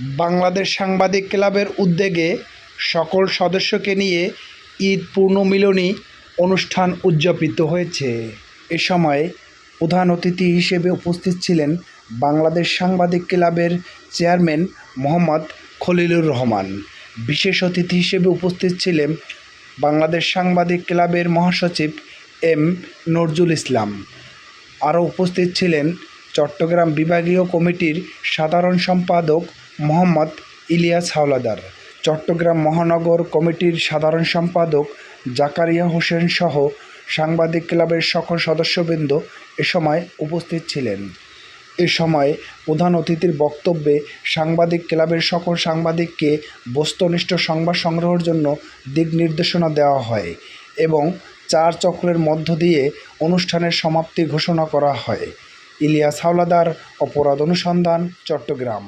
বাংলাদেশ সাংবাদিক ক্লাবের উদ্যোগে সকল সদস্যকে নিয়ে ঈদ পূর্ণমিলনী অনুষ্ঠান উদযাপিত হয়েছে। এ সময় প্রধান অতিথি হিসেবে উপস্থিত ছিলেন বাংলাদেশ সাংবাদিক ক্লাবের চেয়ারম্যান মোহাম্মদ খলিলুর রহমান। বিশেষ অতিথি হিসেবে উপস্থিত ছিলেন বাংলাদেশ সাংবাদিক ক্লাবের মহাসচিব এম নজরুল ইসলাম। আরও উপস্থিত ছিলেন চট্টগ্রাম বিভাগীয় কমিটির সাধারণ সম্পাদক মোহাম্মদ ইলিয়াস হাওলাদার। চট্টগ্রাম মহানগর কমিটির সাধারণ সম্পাদক জাকারিয়া হোসেন সহ সাংবাদিক ক্লাবের সকল সদস্যবৃন্দ এ সময় উপস্থিত ছিলেন। এ সময় প্রধান অতিথির বক্তব্যে সাংবাদিক ক্লাবের সকল সাংবাদিককে বস্তুনিষ্ঠ সংবাদ সংগ্রহের জন্য দিক নির্দেশনা দেওয়া হয় এবং চার চক্রের মধ্য দিয়ে অনুষ্ঠানের সমাপ্তি ঘোষণা করা হয়। ইলিয়াস হাওলাদার, অপরাধ অনুসন্ধান, চট্টগ্রাম।